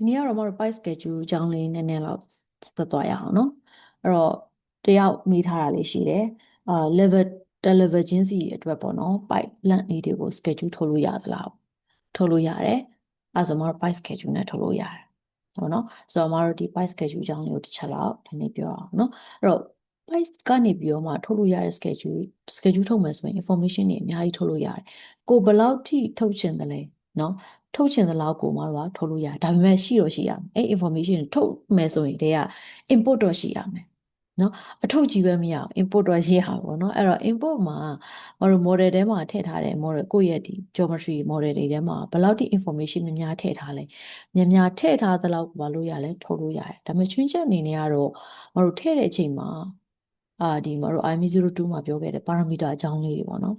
ဒီနေ့ကတော့မတို့ pipe schedule အကြောင်းလေးနည်းနည်းလောက်သက်သွားရအောင်နော်အဲ့တော့တယောက်မိထားတာလေးရှိတယ်အာ level တ level ချင်းစီအတွက်ပေါ့နော် pipe length လေးတွေကို schedule ထုတ်လို့ရသလားထုတ်လို့ရတယ်အဲဆိုမတို့ pipe schedule နဲ့ထုတ်လို့ရတယ်ဟုတ်နော်ဆိုတော့မတို့ဒီ pipe schedule အကြောင်းလေးကိုတစ်ချက်လောက်ဒီနေ့ပြောအောင်နော်အဲ့တော့ pipe ကနေပြီးတော့မှထုတ်လို့ရတဲ့ schedule schedule ထုတ်မယ်ဆိုရင် information တွေအများကြီးထုတ်လို့ရတယ်ကိုဘယ်လောက်ထိထုတ်ချင်တယ်လဲနော် ထုတ်ချင်သလောက်ကိုမတို့ကထုတ်လို့ရတယ်ဒါပေမဲ့ရှိတော့ရှိရမယ်အဲ့ information ထုတ်မယ်ဆိုရင်တည်းက input တော့ရှိရမယ်နော်အထုတ်ကြီးပဲမရအောင် input တော့ရှိရပါဘောနော်အဲ့တော့ input မှာမတို့ model ထဲမှာထည့်ထားတဲ့ model ကိုယ့်ရဲ့ဒီ geometry model တွေထဲမှာဘယ်လောက်ထိ information များများထည့်ထားလဲများများထည့်ထားသလောက်ဘာလို့ရလဲထုတ်လို့ရတယ်ဒါပေမဲ့ချွင်းချက်အနေနဲ့ကတော့မတို့ထည့်တဲ့အချိန်မှာအာဒီမတို့ IME02 မှာပြောခဲ့တဲ့ parameter အကြောင်းလေးတွေပေါ့နော်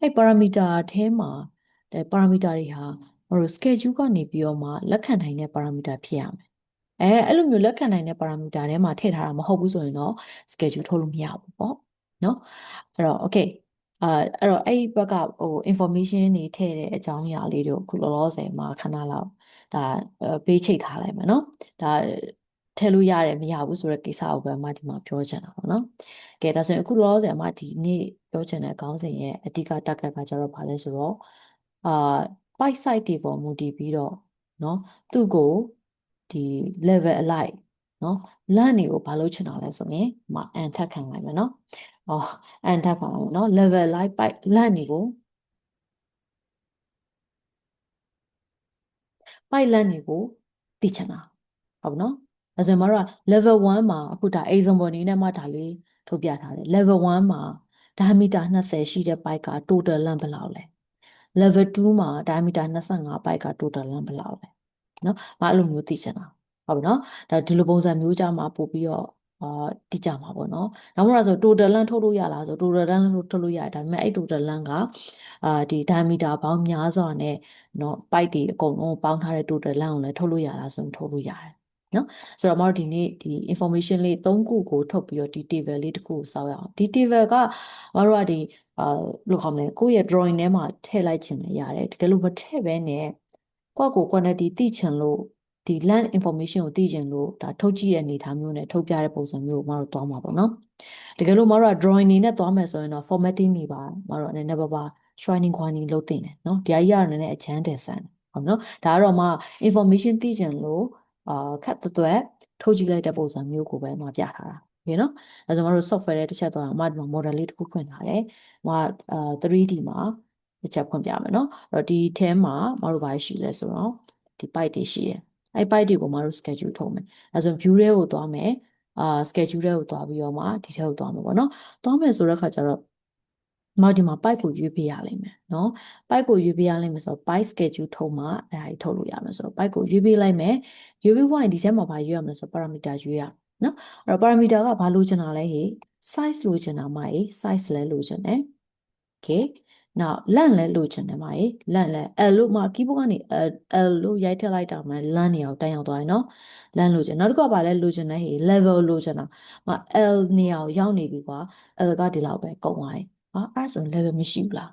အဲ့ parameter ထဲမှာအဲ parameter တွေဟာ မတို့ schedule ကနေပြီးတော့မှလက်ခံနိုင်တဲ့ parameter ဖြစ်ရမယ်အဲအဲ့လိုမျိုးလက်ခံနိုင်တဲ့ parameter ထဲမှာထည့်ထားတာမဟုတ်ဘူးဆိုရင်တော့ schedule ထုတ်လို့မရဘူးပေါ့နော်အဲ့တော့ okay အာအဲ့တော့အဲ့ဒီဘက်ကဟို information တွေထည့်တဲ့အကြောင်းအရာလေးတို့အခုလောလောဆယ်မှာခဏလောက်ဒါပေးချိတ်ထားလိုက်မယ်နော်ဒါထည့်လို့ရတယ်မရဘူးဆိုတဲ့ကိစ္စကိုပဲအမဒီမှာပြောချင်တာပေါ့နော်ကဲဒါဆိုရင်အခုလောလောဆယ်အမဒီနေ့ပြောချင်တဲ့ခေါင်းစဉ်ရဲ့အဓိက target ကကျတော့ဘာလဲဆိုတော့အာ pipe site တွေပေါ်မူတည်ပြီးတော့เนาะသူ့ကိုဒီ level အလိုက်เนาะ LAN တွေကိုဘာလို့ချင်တာလဲဆိုရင်မအန်ထပ်ခံလိုက်မယ်เนาะဟောအန်ထပ်ပါမယ်เนาะ level အလိုက် pipe LAN တွေကို pipe LAN တွေကိုသိချင်တာဟုတ်နော်အဲဆိုရင်မတို့က level 1မှာအခုဒါ example အနေနဲ့မှဒါလေးထုတ်ပြထားတယ် level 1မှာ diameter 20ရှိတဲ့ pipe က total length ဘယ်လောက်လဲ level 2မှာ diameter 25 byte က total length ဘယ်လောက်လဲเนาะမအဲ့လိုမျိုးသိချင်တာဟုတ်ပြီเนาะဒါဒီလိုပုံစံမျိုးကြမှာပို့ပြီးတော့အာတိကြမှာပေါ့နော်။နောက်မှဆို total length ထုတ်လို့ရလားဆို total length ထုတ်လို့ရတယ်ဒါပေမဲ့အဲ့ total length ကအာဒီ diameter ပေါင်းများစွာနဲ့เนาะ pipe တွေအကုန်လုံးပေါင်းထားတဲ့ total length ကိုလည်းထုတ်လို့ရလားဆိုရင်ထုတ်လို့ရတယ်။ နော်ဆိုတော့မတို့ဒီနေ့ဒီ information လေး၃ခုကိုထုတ်ပြီးတော့ဒီ table လေးတစ်ခုကိုစောက်ရအောင်ဒီ table ကမတို့ကဒီအာလို့ခေါ်မလဲကိုယ့်ရဲ့ drawing ထဲမှာထည့်လိုက်ချင်လည်းရတယ်တကယ်လို့မထည့်ဘဲနဲ့ကိုယ့်ကို quantity သိချင်လို့ဒီ land information ကိုသိချင်လို့ဒါထုတ်ကြည့်တဲ့အနေအထားမျိုးနဲ့ထုတ်ပြတဲ့ပုံစံမျိုးကိုမတို့သွားမှာပေါ့နော်တကယ်လို့မတို့က drawing နေနဲ့သွားမယ်ဆိုရင်တော့ formatting နေပါမတို့အနေနဲ့ပါပါ shining quantity လုပ်တင်တယ်နော်ဒီအကြီးကတော့နည်းနည်းအချမ်းတယ်ဆန်တယ်ဟုတ်နော်ဒါကတော့မှ information သိချင်လို့ အာခက်တွတ်တွတ်ထုတ်ကြည့်လိုက်တဲ့ပုံစံမျိုးကိုပဲမှာပြထားတာနေနော်အဲဆိုကျွန်တော်တို့ software တွေတစ်ချက်တော့အမဒီမှာ model လေးတစ်ခုဖွင့်ထားတယ်။ဟိုအာ 3D မှာတစ်ချက်ဖွင့်ပြမယ်နော်။အဲ့တော့ဒီ theme မှာမတို့ဘာရှိလဲဆိုတော့ဒီ byte တွေရှိတယ်။အဲ့ byte တွေကိုမတို့ schedule ထုတ်မယ်။အဲဆို view တွေကိုသွားမယ်။အာ schedule တွေကိုသွားပြီးတော့မှဒီထဲကိုသွားမယ်ပေါ့နော်။သွားမယ်ဆိုတဲ့အခါကျတော့ မဒီမှာ pipe ကိုရွေးပေးရလိမ့်မယ်เนาะ pipe ကိုရွေးပေးရလိမ့်မယ်ဆိုတော့ pipe schedule ထုတ်မှအဲ့ဒါကြီးထုတ်လို့ရမယ်ဆိုတော့ pipe ကိုရွေးပေးလိုက်မယ်ရွေးပေးဖို့ရင်ဒီထဲမှာဘာရွေးရမလဲဆိုတော့ parameter ရွေးရနော်အဲ့တော့ parameter ကဘာလိုချင်တာလဲဟေ size လိုချင်တာမဟေ size လဲလိုချင်တယ် okay now length လဲလိုချင်တယ်မဟေ length လဲ l လို့မှာ keyboard ကနေ l လို့ရိုက်ထည့်လိုက်တာမှ length နေအောင်တိုင်အောင်သွားရင်နော် length လိုချင်နောက်တစ်ခုကဘာလဲလိုချင်တယ်ဟေ level လိုချင်တာမ l နေအောင်ရောက်နေပြီကွာ l ကဒီလောက်ပဲကုန်သွားရင် ဟာအဲ့ဆို level မရှိဘူးလား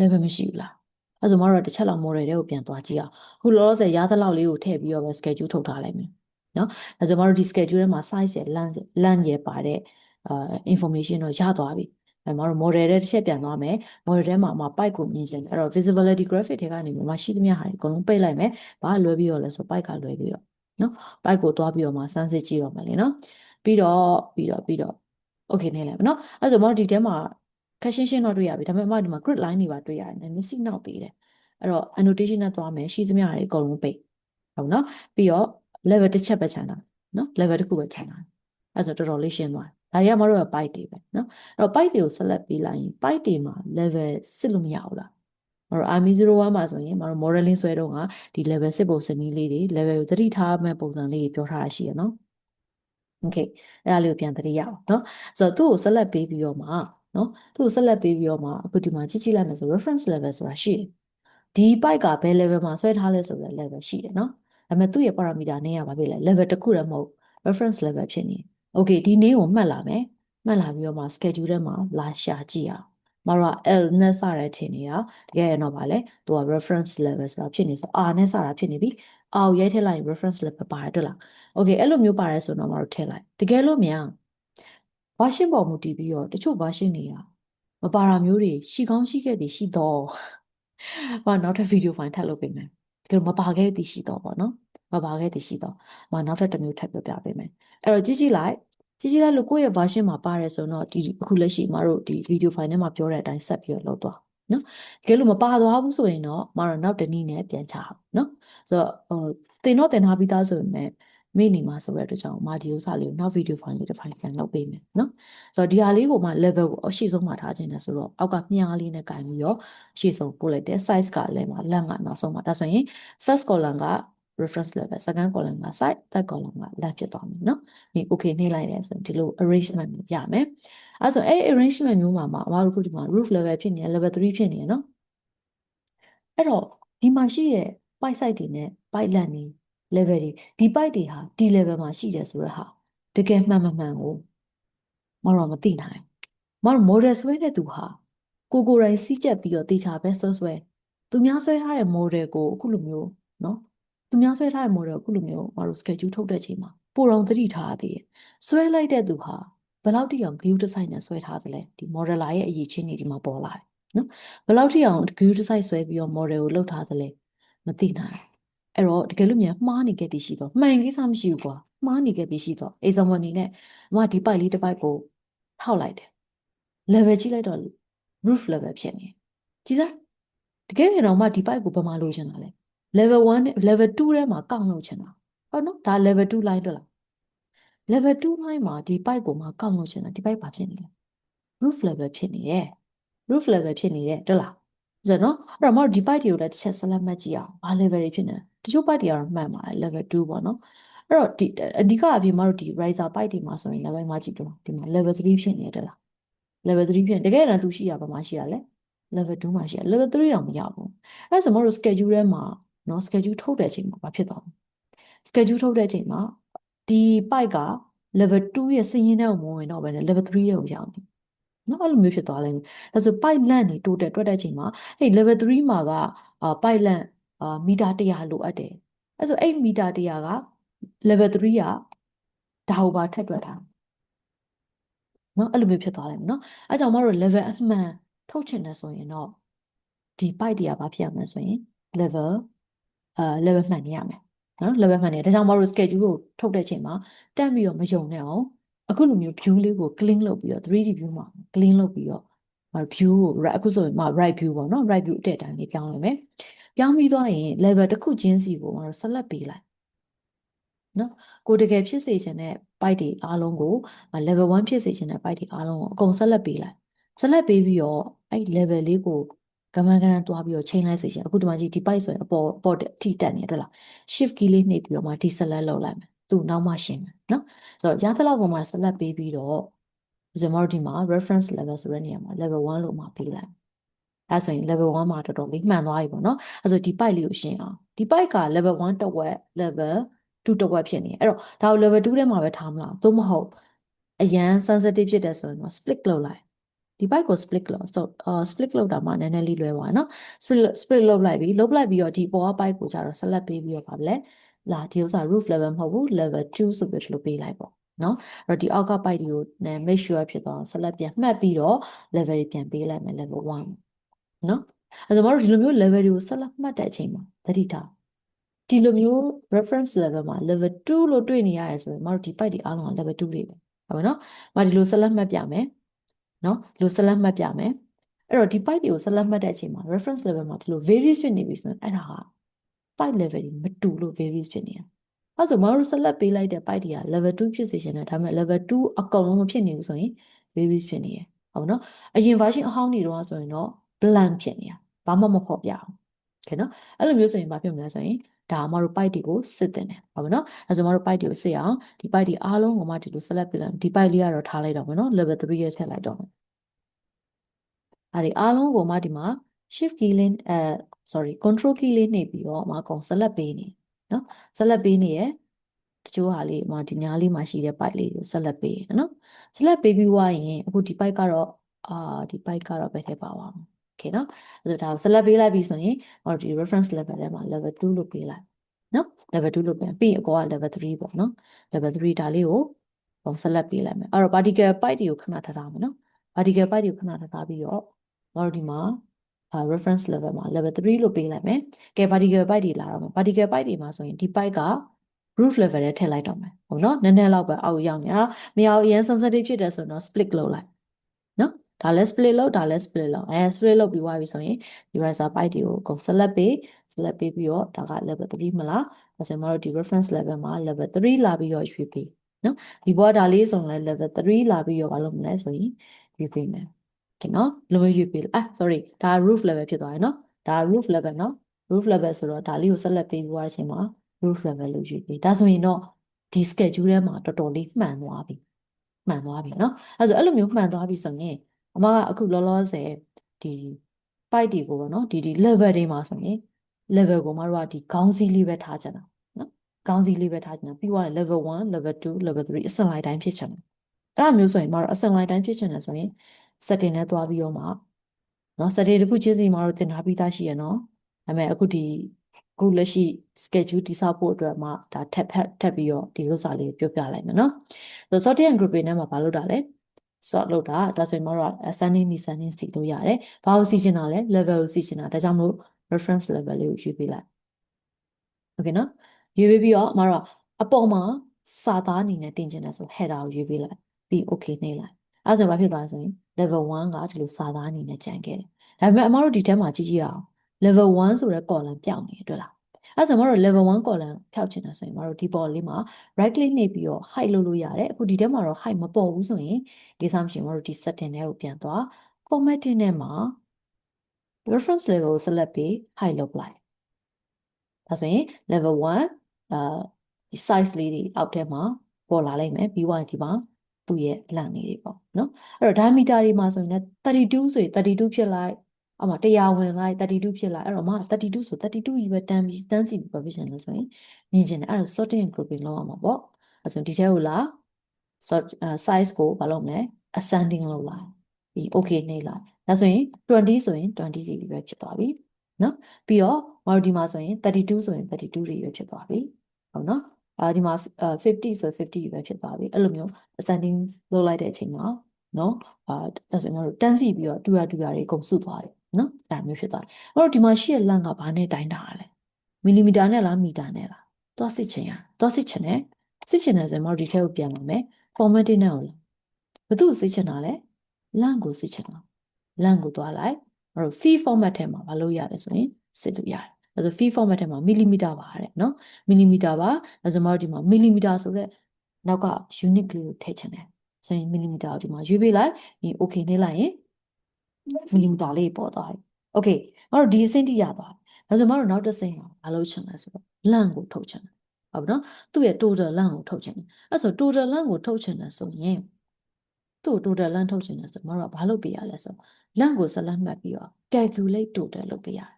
level မရှိဘူးလားအဲ့ဆိုမတို့တစ်ချက်လောက် model တွေကိုပြန်သွားကြည့်အောင်အခုလောလောဆယ်ရသလောက်လေးကိုထည့်ပြီးတော့ပဲ schedule ထုတ်ထားလိုက်မယ်နော်အဲဆိုမတို့ဒီ schedule ထဲမှာ size ရယ် length length ရယ်ပါတဲ့အာ information တော့ရသွားပြီအဲမတို့ model တဲ့တစ်ချက်ပြန်သွားမယ် model ထဲမှာမှာ pipe ကိုမြင်ချင်တယ်အဲ့တော့ visibility graphic တွေကနေမှရှိသမျှဟာအကုန်လုံးပိတ်လိုက်မယ်ဘာလွယ်ပြီးတော့လဲဆို pipe ကလွယ်ပြီးတော့နော် pipe ကိုသွားပြီးတော့မှစမ်းစစ်ကြည့်တော့မယ်လေနော်ပြီးတော့ပြီးတော့ပြီးတော့ okay နေလိုက်မယ်နော်အဲ့ဆိုမတို့ဒီထဲမှာခက်ရှင်းရှင်းတော့တွေ့ရပြီဒါပေမဲ့အမဒီမှာ grid line တွေပါတွေ့ရတယ်နည်းနည်းစိနောက်သေးတယ်အဲ့တော့ annotation နဲ့သွားမယ်ရှိသမျှတွေအကုန်လုံးပိတ်ဟုတ်နော်ပြီးတော့ level တစ်ချက်ပဲခြံတာနော် level တစ်ခုပဲခြံတာအဲ့ဆိုတော်တော်လေးရှင်းသွားဒါတွေကမတို့က byte တွေပဲနော်အဲ့တော့ byte တွေကို select ပေးလိုက်ရင် byte တွေမှာ level စစ်လို့မရဘူးလားမတို့ army 01မှာဆိုရင်မတို့ modeling ဆွဲတော့ကဒီ level စစ်ပုံစနည်းလေးတွေ level ကိုသတိထားမဲ့ပုံစံလေးတွေပြောထားတာရှိရနော် okay အဲ့ဒါလေးကိုပြန်သတိရအောင်နော်ဆိုတော့သူ့ကို select ပေးပြီးတော့မှနော်သူ့ကို select ပေးပြီးတော့မှအခုဒီမှာကြည့်ကြည့်လိုက်မယ်ဆို reference level ဆိုတာရှိတယ်ဒီ byte ကဘယ် level မှာဆွဲထားလဲဆိုတဲ့ level ရှိတယ်နော်ဒါပေမဲ့သူ့ရဲ့ parameter နဲ့ကဘာဖြစ်လဲ level တစ်ခုတည်းမဟုတ် reference level ဖြစ်နေ okay ဒီ name ကိုမှတ်လာမယ်မှတ်လာပြီးတော့မှ schedule ထဲမှာလာရှာကြည့်အောင်မတို့က L နဲ့စရဲထင်နေတာတကယ်ရတော့ဗာလဲသူက reference level ဆိုတာဖြစ်နေဆို R နဲ့စတာဖြစ်နေပြီ R ကိုရိုက်ထည့်လိုက်ရင် reference level ပါတယ်တွေ့လား okay အဲ့လိုမျိုးပါတယ်ဆိုတော့မတို့ထည့်လိုက်တကယ်လို့မြန် version ပေါ်မူတည်ပြီးတော့တချို့ version တွေကမပါတာမျိုးတွေရှိကောင်းရှိခဲ့သည်ရှိတော့ဟောနောက်ထပ် video file ထပ်လုပ်ပေးမယ်တကယ်လို့မပါခဲ့သည်ရှိတော့ပေါ့နော်မပါခဲ့သည်ရှိတော့မနောက်ထပ်တစ်မျိုးထပ်ပြောပြပေးမယ်အဲ့တော့ကြည့်ကြည့်လိုက်ကြည့်ကြည့်လိုက်လို့ကိုယ့်ရဲ့ version မှာပါတယ်ဆိုတော့ဒီအခုလက်ရှိမတို့ဒီ video file ထဲမှာပြောတဲ့အတိုင်းဆက်ပြီးတော့လုပ်သွားနော်တကယ်လို့မပါသွားဘူးဆိုရင်တော့မတော့နောက်တစ်နည်းနဲ့ပြန်ချအောင်နော်ဆိုတော့ဟိုတင်တော့တင်ထားပြီးသားဆိုပေမဲ့ မိနေမှာဆိုတဲ့အတွက်ကြောင့်မာဒီဥစားလေးကိုနောက်ဗီဒီယိုဖိုင်လေးတစ်ဖိုင်ပြန်လုပ်ပေးမယ်နော်ဆိုတော့ဒီဟာလေးကိုမှ level ကိုအရှိဆုံးမှာထားခြင်းနဲ့ဆိုတော့အောက်ကမြားလေးနဲ့ကင်ပြီးတော့အရှိဆုံးပို့လိုက်တယ် size ကလည်းမှာလန့်ကနောက်ဆုံးမှာဒါဆိုရင် first column က reference level second column က site third column က length ဖြစ်သွားမယ်နော်ဒီ okay နှိမ့်လိုက်တယ်ဆိုရင်ဒီလို arrangement မျိုးရမယ်အဲဆိုအဲ့ arrangement မျိုးမှာမှာအမတို့ခုဒီမှာ roof level ဖြစ်နေတယ် level 3ဖြစ်နေတယ်နော်အဲ့တော့ဒီမှာရှိတဲ့ pipe site တွေနဲ့ pipe land တွေ level တွေဒီ pipe တွေဟာဒီ level မှာရှိတယ်ဆိုတော့ဟာတကယ်မှန်မှန်မှန်ကိုမတော်မသိနိုင်မတော် model ဆွဲတဲ့သူဟာကိုကိုယ်တိုင်စီးကြက်ပြီးတော့တေချာပဲဆွဲဆွဲသူများဆွဲထားတဲ့ model ကိုအခုလိုမျိုးနော်သူများဆွဲထားတဲ့ model ကိုအခုလိုမျိုးမတော် schedule ထုတ်တဲ့ချိန်မှာပိုတော့သတိထားရသေးတယ်ဆွဲလိုက်တဲ့သူဟာဘယ်လောက်တိအောင် view design နဲ့ဆွဲထားသလဲဒီ modeler ရဲ့အရေးချင်းတွေဒီမှာပေါ်လာတယ်နော်ဘယ်လောက်ထိအောင် view design ဆွဲပြီးတော့ model ကိုလုပ်ထားသလဲမသိနိုင် အဲ့တော့တကယ်လို့မြန်မှားနေခဲ့သည်ရှိတော့မှန်ကိစ္စမရှိဘူးကွာမှားနေခဲ့သည်ရှိတော့ example အနေနဲ့အမဒီပိုက်လေးတစ်ပိုက်ကိုထောက်လိုက်တယ် level ကြည့်လိုက်တော့ roof level ဖြစ်နေကြည်စားတကယ်ရင်တော့မှဒီပိုက်ကိုဘယ်မှာလိုချင်တာလဲ level 1 level 2ထဲမှာကောက်လို့ချင်တာဟုတ်နော်ဒါ level 2 line တွေ့လား level 2 line မှာဒီပိုက်ကိုမှကောက်လို့ချင်တာဒီပိုက်ဘာဖြစ်နေလဲ roof level ဖြစ်နေတယ် roof level ဖြစ်နေတယ်တွေ့လားဆိုတော့နော်အဲ့တော့မတို့ဒီ byte တွေကိုလည်းတစ်ချက်ဆက်လက်မှတ်ကြည့်အောင်ဘာ level တွေဖြစ်နေလဲတ ချို့ byte တွေကတော့မှန်ပါတယ် level 2ပေါ့နော်အဲ့တော့ဒီအဓိကအပြင်မတို့ဒီ riser byte တွေမှာဆိုရင် level မှာကြည့်တော့ဒီမှာ level 3ဖြစ်နေတယ်လား level 3ဖြစ်တကယ်တော့သူရှိရပါမှာရှိရလဲ level 2မှာရှိရ level 3တော့မရဘူးအဲ့ဆိုမတို့ schedule ထဲမှာနော် schedule ထုတ်တဲ့အချိန်မှာဘာဖြစ်သွားလဲ schedule ထုတ်တဲ့အချိန်မှာဒီ byte က level 2ရဲ့စည်ရင်းထဲကိုမဝင်တော့ဘဲနဲ့ level 3ရဲ့ကိုရောက်နေနော်အဲ့လိုမျိုးဖြစ်သွားလိမ့်မယ်ဒါဆို pipe length နေ total တွက်တဲ့အချိန်မှာဟဲ့ level 3မှာကအာ pipe length အာမီတာ100လိုအပ်တယ်အဲ့ဆိုအဲ့မီတာ100က level 3ကဒါဟိုပါထက်တွက်တာနော်အဲ့လိုမျိုးဖြစ်သွားလိမ့်မယ်နော်အဲ့ကြောင့်မတို့ level အမှန်ထုတ်ချင်တယ်ဆိုရင်တော့ဒီ pipe တွေကဘာဖြစ်ရမလဲဆိုရင် level အာ level မှန်နေရမယ်နော် level မှန်နေဒါကြောင့်မတို့ schedule ကိုထုတ်တဲ့အချိန်မှာတက်ပြီးတော့မယုံနဲ့အောင်အခုလိုမျိုး view လေးကို clean လုပ်ပြီးတော့ 3D view မှာ clean လုပ်ပြီးတော့ view ကို right အခုဆိုရင်မ right view ပေါ့နော် right view အတက်အတိုင်းလေးပြောင်းလိုက်မယ် ပြောင်းပြီးသွားရင် level တစ်ခုချင်းစီကိုမတို့ select ပေးလိုက်နော်ကိုတကယ်ဖြစ်စေချင်တဲ့ byte တွေအားလုံးကို level 1ဖြစ်စေချင်တဲ့ byte တွေအားလုံးကိုအကုန် select ပေးလိုက် select ပေးပြီးတော့အဲ့ level လေးကိုကမန်းကန်းတွားပြီးတော့ချိန်လိုက်စေချင်အခုဒီမှာကြည့်ဒီ byte ဆိုရင်အပေါ်အပေါ်ထိတက်နေတယ်လား shift key လေးနှိပ်ပြီးတော့မှ deselect လုပ်လိုက်မယ်သူ့နောက်မှရှင်းမယ်နော်ဆိုတော့ရသလောက်ကိုမှ select ပေးပြီးတော့ကျွန်တော်တို့ဒီမှာ reference level ဆိုတဲ့နေရာမှာ level 1လို့မှပေးလိုက် အဲဆိုရင် level 1မှာတော်တော်လေးမှန်သွားပြီပေါ့နော်အဲဆိုဒီ pipe လေးကိုရှင်းအောင်ဒီ pipe က level 1တစ်ဝက် level 2တစ်ဝက်ဖြစ်နေအဲ့တော့ဒါကို level 2ထဲမှာပဲထားမလားသို့မဟုတ်အရန် sensitive ဖြစ်တယ်ဆိုရင်တော့ split လုပ်လိုက်ဒီ byte ကို split လုပ်ဆိုတော့ split လုပ်တာမှနည်းနည်းလေးလွယ်ပါနော် split split လုပ်လိုက်ပြီးလုပ်လိုက်ပြီးတော့ဒီပေါ်က byte ကိုကျတော့ select ပေးပြီးတော့ပါလဲလာဒီဥစ္စာ roof level မဟုတ်ဘူး level 2ဆိုပြီးလို့ပေးလိုက်ပေါ့နော်အဲ့တော့ဒီအောက်က byte တွေကို make sure ဖြစ်သွားအောင် select ပြန်မှတ်ပြီးတော့ level တွေပြန်ပေးလိုက်မယ် level 1 နော်အဲ့တော့ကျွန်တော်တို့ဒီလိုမျိုး level တွေကို select မှတ်တဲ့အချိန်မှာသတိထားဒီလိုမျိုး reference level မှာ level 2လို့တွေ့နေရတယ်ဆိုရင်ကျွန်တော်တို့ဒီ byte တွေအားလုံးက level 2တွေပဲဟုတ်ပါနော်။မဒီလို select မှတ်ပြမယ်။နော်ဒီလို select မှတ်ပြမယ်။အဲ့တော့ဒီ byte တွေကို select မှတ်တဲ့အချိန်မှာ reference level မှာဒီလို varies ဖြစ်နေပြီဆိုရင်အဲ့ဒါဟာ byte level တွေမတူလို့ varies ဖြစ်နေတာ။အဲဆိုမတို့ select ပေးလိုက်တဲ့ byte တွေက level 2ဖြစ်စေချင်တယ်ဒါပေမဲ့ level 2အကုန်လုံးမဖြစ်နေဘူးဆိုရင် varies ဖြစ်နေရ။ဟုတ်နော်။အရင် version အဟောင်းတွေတော့ဆိုရင်တော့ blank ဖြစ်နေတာ။ဘာမှမဖော်ပြအောင်။ Okay နော်။အဲ့လိုမျိုးဆိုရင်ဘာဖြစ်မလဲဆိုရင်ဒါအမတို့ byte တွေကိုစစ်တင်တယ်ဟုတ်ပါနော်အဲဆိုမတို့ byte တွေကိုစစ်အောင်ဒီ byte တွေအားလုံးကိုမှဒီလို select ပြလိုက်ဒီ byte လေးကတော့ထားလိုက်တော့မယ်နော် level 3ရဲ့ထည့်လိုက်တော့မယ်အဲဒီအားလုံးကိုမှဒီမှာ shift key လေးအဲ sorry control key လေးနှိပ်ပြီးတော့အမအကုန် select ပေးနေနော် select ပေးနေရဲ့တချို့ဟာလေးအမဒီညာလေးမှာရှိတဲ့ byte လေးကို select ပေးနော် select ပေးပြီးွားရင်အခုဒီ byte ကတော့အာဒီ byte ကတော့ပဲထည့်ပါပါမယ် okay နော်အဲ့ဒါဒါကို select ပေးလိုက်ပြီဆိုရင်ဟောဒီ reference level ထဲမှာ level 2လို့ပေးလိုက်နော် level 2လို့ပြန်ပြီးရင်အပေါ်က level 3ပေါ့နော် level 3ဒါလေးကိုဟို select ပေးလိုက်မယ်အဲ့တော့ particle pipe တွေကိုခဏထားထားမယ်နော် particle pipe တွေကိုခဏထားထားပြီးတော့ကျွန်တော်တို့ဒီမှာအာ reference level မှာ level 3လို့ပေးလိုက်မယ်ကဲ particle pipe တွေလာတော့မယ် particle pipe တွေမှာဆိုရင်ဒီ pipe က roof level ထဲထည့်လိုက်တော့မယ်ဟုတ်နော်နည်းနည်းတော့ပဲအောက်ရောက်နေတာမရအောင်အရင် sensitive ဖြစ်တယ်ဆိုတော့ split လုပ်လိုက်နော် ဒါလည်း split လုပ်ဒါလည်း split လုပ်အဲ split လုပ်ပြီးသွားပြီဆိုရင် divisor byte တွေကိုအကုန် select ပေး select ပေးပြီးတော့ဒါက level 3မလားဒါဆိုရင်မတို့ဒီ reference level မှာ level 3လာပြီးတော့ရွှေ့ပေးနော်ဒီဘောဒါလေးဆိုရင် level 3လာပြီးတော့ဘာလုပ်မလဲဆိုရင်ရွေးပေးမယ်ကဲနော်လိုရွေးပေးအာ sorry ဒါ roof level ဖြစ်သွားရယ်နော်ဒါ roof level နော် roof level ဆိုတော့ဒါလေးကိုဆက်လက်ပေးပြီးသွားချိန်မှာ roof level လို့ရွေးပေးဒါဆိုရင်တော့ဒီ schedule ထဲမှာတော်တော်လေးမှန်သွားပြီမှန်သွားပြီနော်အဲဆိုအဲ့လိုမျိုးမှန်သွားပြီဆိုရင် အမကအခုလောလောဆယ်ဒီ pipe တွေကိုပေါ့နော်ဒီဒီ level တွေမှာဆိုရင် level ကိုမတို့ကဒီခေါင်းစည်းလေးပဲထားချင်တာနော်ခေါင်းစည်းလေးပဲထားချင်တာပြီးသွားရင် level 1 level 2 level 3အစလိုက်တိုင်းဖြစ်ချင်တယ်အဲ့ဒါမျိုးဆိုရင်မတို့အစလိုက်တိုင်းဖြစ်ချင်တယ်ဆိုရင် setting နဲ့သွားပြီးတော့မှနော် setting တစ်ခုချင်းစီမှာတော့တင်ထားပြီးသားရှိရနော်ဒါပေမဲ့အခုဒီအခုလက်ရှိ schedule တိစောက်ဖို့အတွက်မှဒါထပ်ထပ်ထပ်ပြီးတော့ဒီဥစ္စာလေးပြောပြလိုက်မယ်နော်ဆို sorting and grouping နဲ့မှာဘာလုပ်တာလဲ sort လုပ်တာဒါဆိုရင်မတို့က ascending descending စီလို့ရတယ်။ဘာကိုစီချင်တာလဲ level ကိုစီချင်တာဒါကြောင့်မလို့ reference level လေးကိုရွေးပေးလိုက်။ Okay နော်။ရွေးပြီးတော့မတို့ကအပေါ်မှာစာသားအနေနဲ့တင်ချင်တယ်ဆို header ကိုရွေးပေးလိုက်။ပြီး okay နှိပ်လိုက်။အဲဆိုရင်ဘာဖြစ်သွားလဲဆိုရင် level 1ကဒီလိုစာသားအနေနဲ့ကြံခဲ့တယ်။ဒါပေမဲ့အမတို့ဒီထဲမှာကြည့်ကြည့်အောင် level 1ဆိုတဲ့ column ပြောင်းနေတွေ့လား။ အဲဆိုမတို့ level 1 column ဖြောက်ချင်တယ်ဆိုရင်မတို့ဒီပေါ်လေးမှာ right click နှိပ်ပြီးတော့ height လုပ်လို့ရတယ်အခုဒီထဲမှာတော့ height မပေါ်ဘူးဆိုရင်ဒီဆောင်ရှင်မတို့ဒီ setting တွေကိုပြန်သွား formatting နဲ့မှာ reference level ကို select ပြီး height လုပ်လိုက်ဒါဆိုရင် level 1အာဒီ size လေးတွေအောက်ထဲမှာပေါ်လာလိမ့်မယ်ပြီးသွားရင်ဒီမှာသူ့ရဲ့လန့်လေးတွေပေါ့နော်အဲ့တော့ diameter တွေမှာဆိုရင်လည်း32ဆိုရင်32ဖြစ်လိုက် အမတရားဝင်လိုက်32ဖြစ်လိုက်အဲ့တော့မ32ဆို32ကြီးပဲတန်းပြီးတန်းစီပြီး provision လို့ဆိုရင်မြင်ကျင်တယ်အဲ့တော့ sorting and grouping လုပ်ရမှာပေါ့အဲ့ဆိုဒီထဲကိုလာ sort size ကိုဘာလုပ်မလဲ ascending လုပ်လိုက်ပြီး okay နှိပ်လိုက်ဒါဆိုရင်20ဆိုရင်20ဒီပဲဖြစ်သွားပြီနော်ပြီးတော့မတို့ဒီမှာဆိုရင်32ဆိုရင်32တွေပဲဖြစ်သွားပြီဟုတ်နော်အာဒီမှာ50ဆို50ပဲဖြစ်သွားပြီအဲ့လိုမျိုး ascending လုပ်လိုက်တဲ့အချိန်မှာနော်အာဒါဆိုရင်တို့တန်းစီပြီးတော့တူရတူရတွေအကုန်စုသွားပြီ နော်အဲ့လိုမျိုးဖြစ်သွားတယ်အဲ့တော့ဒီမှာရှိရလန့်ကဘာနဲ့တိုင်းတာလဲမီလီမီတာနဲ့လားမီတာနဲ့လားသွားစစ်ချင်ရသွားစစ်ချင်တယ်စစ်ချင်တယ်ဆိုရင်မတို့ဒီထဲကိုပြန်လာမယ် formatting နဲ့ကိုဘသူ့စစ်ချင်တာလဲလန့်ကိုစစ်ချင်တာလန့်ကိုသွားလိုက်အဲ့တော့ fee format ထဲမှာမလုပ်ရလဲဆိုရင်စစ်လို့ရတယ်အဲဆို fee format ထဲမှာမီလီမီတာပါတဲ့နော်မီလီမီတာပါအဲဆိုမတို့ဒီမှာမီလီမီတာဆိုတော့နောက်က unit ကလေးကိုထည့်ချင်တယ်ဆိုရင်မီလီမီတာကိုဒီမှာရွေးပေးလိုက်ဒီ okay နှိပ်လိုက်ရင် မီလီမီတာလေးပေါ်သွားပြီ okay မတို့ဒီအဆင့်တိရသွားတယ်ဒါဆိုမတို့နောက်တစ်ဆင့်ကမလုပ်ချင်လဲဆိုတော့လန့်ကိုထုတ်ချင်တယ်ဟုတ်ပြီနော်သူ့ရဲ့ total လန့်ကိုထုတ်ချင်တယ်အဲဆို total လန့်ကိုထုတ်ချင်တယ်ဆိုရင်သူ့ total လန့်ထုတ်ချင်တယ်ဆိုတော့မတို့ကဘာလုပ်ပေးရလဲဆိုလန့်ကိုဆက်လက်မှတ်ပြီးတော့ calculate total လုပ်ပေးရတယ်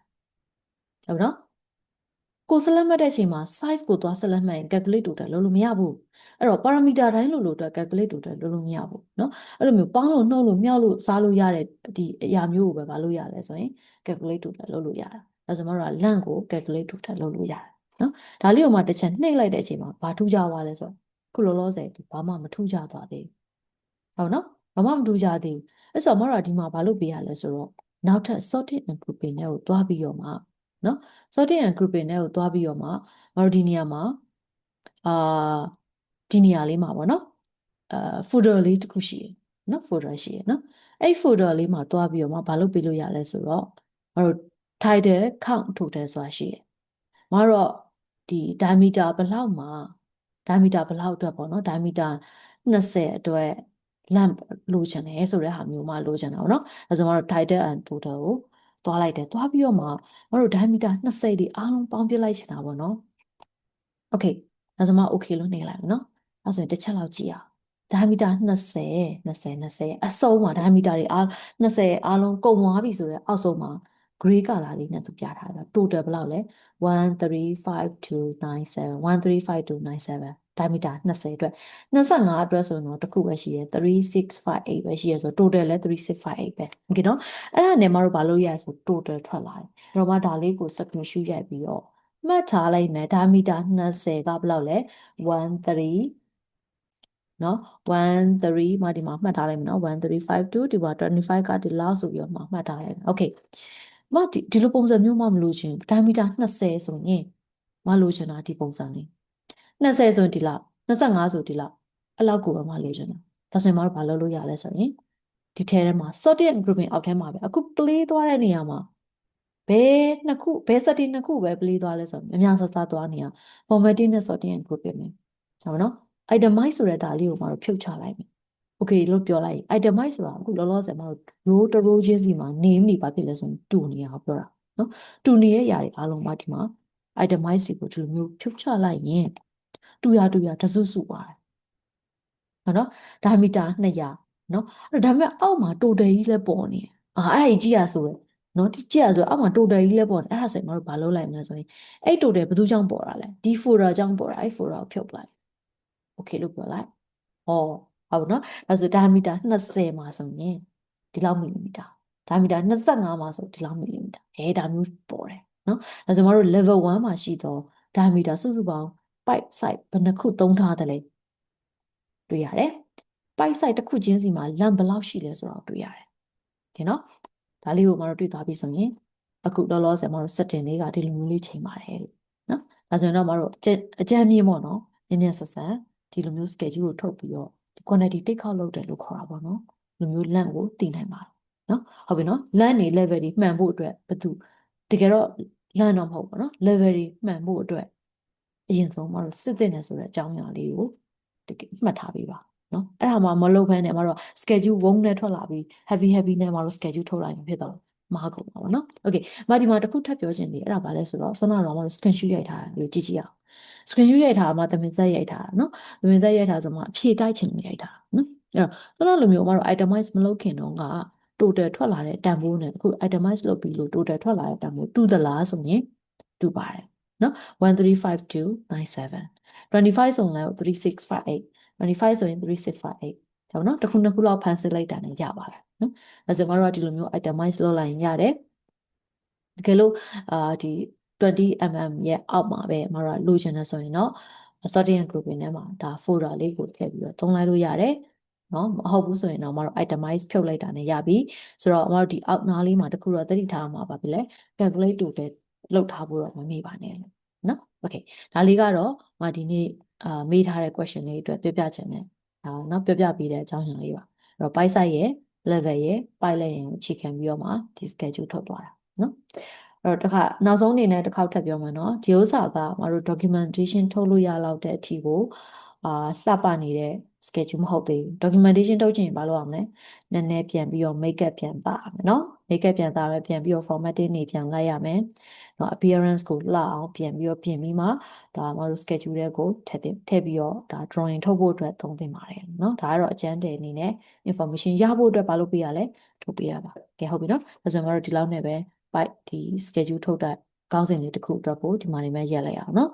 ဟုတ်ပြီနော် ကိုဆက်လက်မှတ်တဲ့အချိန်မှာ size ကိုသွားဆက်လက်မှတ်ရင် calculate total လုပ်လို့မရဘူးအဲ့တော့ parameter တိုင်းလို့လို့အတွက် calculate total လုပ်လို့မရဘူးเนาะအဲ့လိုမျိုးပေါင်းလို့နှုတ်လို့မြောက်လို့စားလို့ရတဲ့ဒီအရာမျိုးကိုပဲမလုပ်ရလဲဆိုရင် calculate total လုပ်လို့ရတယ်အဲဆိုမှတော့ length ကို calculate total လုပ်လို့ရတယ်เนาะဒါလေးကိုမှတစ်ချက်နှိပ်လိုက်တဲ့အချိန်မှာဘာထူးကြသွားလဲဆိုတော့ခုလောလောဆယ်ဒီဘာမှမထူးကြသွားသေးဘူးဟုတ်နော်ဘာမှမထူးကြသေးဘူးအဲ့ဆိုမှတော့ဒီမှာဘာလုပ်ပေးရလဲဆိုတော့နောက်ထပ် sorting and grouping နဲ့ကိုတွားပြီးတော့မှ နော် sorting and grouping နဲ့ကိုတွားပြီးတော့မှမတို့ဒီနေရာမှာအာဒီနေရာလေးမှာပေါ့နော်အာ folder လေးတစ်ခုရှိရယ်နော် folder ရှိရယ်နော်အဲ့ folder လေးမှာတွားပြီးတော့မှဘာလုပ်ပေးလို့ရလဲဆိုတော့မတို့ title count total ဆိုတာရှိရယ်မတို့ဒီ diameter ဘယ်လောက်မှာ diameter ဘယ်လောက်အတွက်ပေါ့နော် diameter 20အတွက် lamp လိုချင်တယ်ဆိုတဲ့ဟာမျိုးမှလိုချင်တာပေါ့နော်အဲဆိုမတို့ title and total ကို သွားလိုက်တယ်သွားပြီးတော့မှမတို့ diameter 20ဒီအားလုံးပေါင်းပြလိုက်ချင်တာပေါ့နော် okay ဒါဆိုမှ okay လို့နှိပ်လိုက်မယ်နော်အဲဆိုရင်တစ်ချက်လောက်ကြည့်အောင် diameter 20 20 20အစုံမှာ diameter တွေအား20အားလုံးကုန်သွားပြီဆိုတော့အောက်ဆုံးမှာ gray color လေးနဲ့သူပြထားတာ total ဘယ်လောက်လဲ1359297 1359297 diameter 20အတွက်25အတွက်ဆိုတော့တစ်ခုပဲရှိရယ်3658ပဲရှိရယ်ဆို total လဲ3658ပဲโอเคเนาะအဲ့ဒါနဲ့မတို့ဘာလို့ရဆို total ထွက်လာတယ်အဲ့တော့မှဒါလေးကို screenshot ရိုက်ပြီးတော့ မှတ်ထားလိုက်မယ်ဒါမီတာ20ကဘယ်လောက်လဲ13နော်13မှာဒီမှာမှတ်ထားလိုက်မယ်နော်1352ဒီမှာ25ကဒီလောက်ဆိုပြီးတော့မှမှတ်ထားလိုက်မယ်โอเคမဒီဒီလိုပုံစံမျိုးမှမလို့ချင်းဒါမီတာ20ဆိုရင်မလို့ချင်တာဒီပုံစံလေး 20ဆိုရင်ဒီလောက်25ဆိုဒီလောက်အဲ့လောက်ကိုပဲမလို့ချင်တာဒါဆိုရင်မတို့ဘာလုပ်လို့ရလဲဆိုရင်ဒီထဲထဲမှာ sodium grouping အောက်ထဲမှာပဲအခု play သွားတဲ့နေရာမှာဘယ်နှစ်ခုဘယ် setting နှစ်ခုပဲ play သွားလဲဆိုတော့အများဆဆသွားနေရ formatting နဲ့ sodium grouping ပဲဟုတ်နော် itemize ဆိုတဲ့ဒါလေးကိုမတို့ဖြုတ်ချလိုက်မယ် okay လို့ပြောလိုက် itemize ဆိုတာအခုလောလောဆယ်မတို့ row တစ် row ချင်းစီမှာ name တွေဘာဖြစ်လဲဆိုရင်တူနေရအောင်ပြောတာနော်တူနေရဲ့ຢာတွေအားလုံးပါဒီမှာ itemize တွေကိုဒီလိုမျိုးဖြုတ်ချလိုက်ရင် တူရတူရတစုစုပါတယ်ဟုတ်နော်ဒါမီတာ200နော်အဲ့ဒါပေမဲ့အောက်မှာ total ကြီးလည်းပေါ်နေအာအဲ့ဒီကြည့်ရဆိုရယ်နော်ကြည့်ရဆိုအောက်မှာ total ကြီးလည်းပေါ်နေအဲ့ဒါဆိုရင်မတို့ဘာလုပ်လိုက်မလဲဆိုရင်အဲ့ total ဘယ်သူကြောင့်ပေါ်တာလဲဒီ folder ကြောင့်ပေါ်တာအဲ့ folder ကိုဖြုတ်လိုက် okay လို့ပြောလိုက်ဟောဟုတ်နော်ဒါဆိုဒါမီတာ20မှာဆိုရင်ဒီလောက်မီလီမီတာဒါမီတာ25မှာဆိုဒီလောက်မီလီမီတာအဲဒါမျိုးပေါ်တယ်နော်ဒါဆိုမတို့ level 1မှာရှိတော့ဒါမီတာစုစုပေါင်း pipe site ဘယ်နှခုသုံးထားသလဲတွေ့ရတယ် pipe site တစ်ခုချင်းစီမှာ lamp ဘယ်လောက်ရှိလဲဆိုတော့တွေ့ရတယ်။ဒီနော်ဒါလေးကိုမတို့တွေ့သွားပြီဆိုရင်အခုလောလောဆယ်မတို့ setting လေးကဒီလိုမျိုးလေးချိန်ပါတယ်လို့နော်ဒါဆိုရင်တော့မတို့အကြမ်းမြင့်ပေါ့နော်မြင်မြင်ဆက်ဆက်ဒီလိုမျိုး schedule ကိုထုတ်ပြီးတော့ quantity တိတ်ခေါက်လုပ်တယ်လို့ခေါ်တာပေါ့နော်လူမျိုး lamp ကိုတည်နိုင်ပါတယ်နော်ဟုတ်ပြီနော် lamp နေ level တွေမှန်ဖို့အတွက်ဘသူတကယ်တော့ lamp တော့မဟုတ်ပေါ့နော် level တွေမှန်ဖို့အတွက် အရင်ဆုံးမတို့စစ်တဲ့နယ်ဆိုတဲ့အကြောင်းအရာလေးကိုတကယ်မှတ်ထားပေးပါနော်အဲ့ဒါမှမလုပ်ဘဲနဲ့မတို့ schedule ဝုန်းနဲ့ထွက်လာပြီး heavy heavy နဲ့မတို့ schedule ထုတ်လိုက်ရင်ဖြစ်တော့မဟုတ်ဘူးပေါ့နော် okay မဒီမှာတစ်ခုထပ်ပြောချင်တယ်အဲ့ဒါဘာလဲဆိုတော့ဆွမ်းနာတော့မတို့ screenshot ရိုက်ထားတာလို့ကြည့်ကြည့်အောင် screenshot ရိုက်ထားမှသမင်သက်ရိုက်ထားတာနော်သမင်သက်ရိုက်ထားဆိုမှအဖြေတိုက်ချင်ရိုက်ထားနော်အဲ့တော့ဆွမ်းနာလိုမျိုးမတို့ itemize မလုပ်ခင်တော့က total ထွက်လာတဲ့တန်ဖိုးနဲ့အခု itemize လုပ်ပြီးလို့ total ထွက်လာတဲ့တန်ဖိုးတူသလားဆိုရင်တူပါတယ် နော်1359297 25ဆိုရင်လည်း3658 25ဆိုရင်3658ဒါပေါ့နော်တစ်ခုနှစ်ခုလောက်ဖန်ဆင်းလိုက်တာနဲ့ရပါတယ်နော်အဲဆိုကျွန်တော်တို့ကဒီလိုမျိုး itemize လုပ်လိုက်ရင်ရတယ်တကယ်လို့အာဒီ 20mm ရဲ့အောက်မှာပဲမတို့ကလိုချင်တယ်ဆိုရင်တော့ sodium grouping ထဲမှာဒါ folder လေးကိုထည့်ပြီးတော့သုံးလိုက်လို့ရတယ်နော်မဟုတ်ဘူးဆိုရင်တော့မတို့ itemize ဖြုတ်လိုက်တာနဲ့ရပြီဆိုတော့မတို့ဒီအောက်နားလေးမှာတခုတော့သတိထားမှာပါပြီလေ calculate total လောက်ထားဖို့တော့မမေ့ပါနဲ့နော် okay ဒါလေးကတော့မဒီနေ့အာမေးထားတဲ့ question လေးအတွက်ပြောပြချင်တယ်ဒါနော်ပြောပြပေးတဲ့အကြောင်းအရာလေးပါအဲ့တော့ pipe site ရဲ့ level ရဲ့ pilot ရဲ့ကိုအခြေခံပြီးတော့မှဒီ schedule ထုတ်သွားတာနော်အဲ့တော့တစ်ခါနောက်ဆုံးအနေနဲ့တစ်ခေါက်ထပ်ပြောမယ်နော်ဒီဥစ္စာကမတို့ documentation ထုတ်လို့ရလောက်တဲ့အထိကိုအာလှပနေတဲ့ schedule မဟုတ်သေးဘူး documentation ထုတ်ချင်ရင်ဘာလုပ်ရမလဲနည်းနည်းပြန်ပြီးတော့ make up ပြန်တာမယ်နော် make up ပြန်တာမယ်ပြန်ပြီးတော့ formatting တွေပြန်လိုက်ရမယ် နော် appearance ကိုလှအောင်ပြန်ပြီးတော့ပြင်ပြီးမှဒါမတို့ schedule တွေကိုထည့်တင်ထည့်ပြီးတော့ဒါ drawing ထုတ်ဖို့အတွက်သုံးသင့်ပါတယ်နော်ဒါကတော့အကျန်းတယ်အနေနဲ့ information ရဖို့အတွက်ဘာလုပ်ပေးရလဲထုတ်ပေးရပါကဲဟုတ်ပြီနော်ဒါဆိုရင်မတို့ဒီလောက်နဲ့ပဲ byte ဒီ schedule ထုတ်တဲ့ကောင်းစဉ်လေးတစ်ခုအတွက်ကိုဒီမှာနေမဲ့ရက်လိုက်အောင်နော်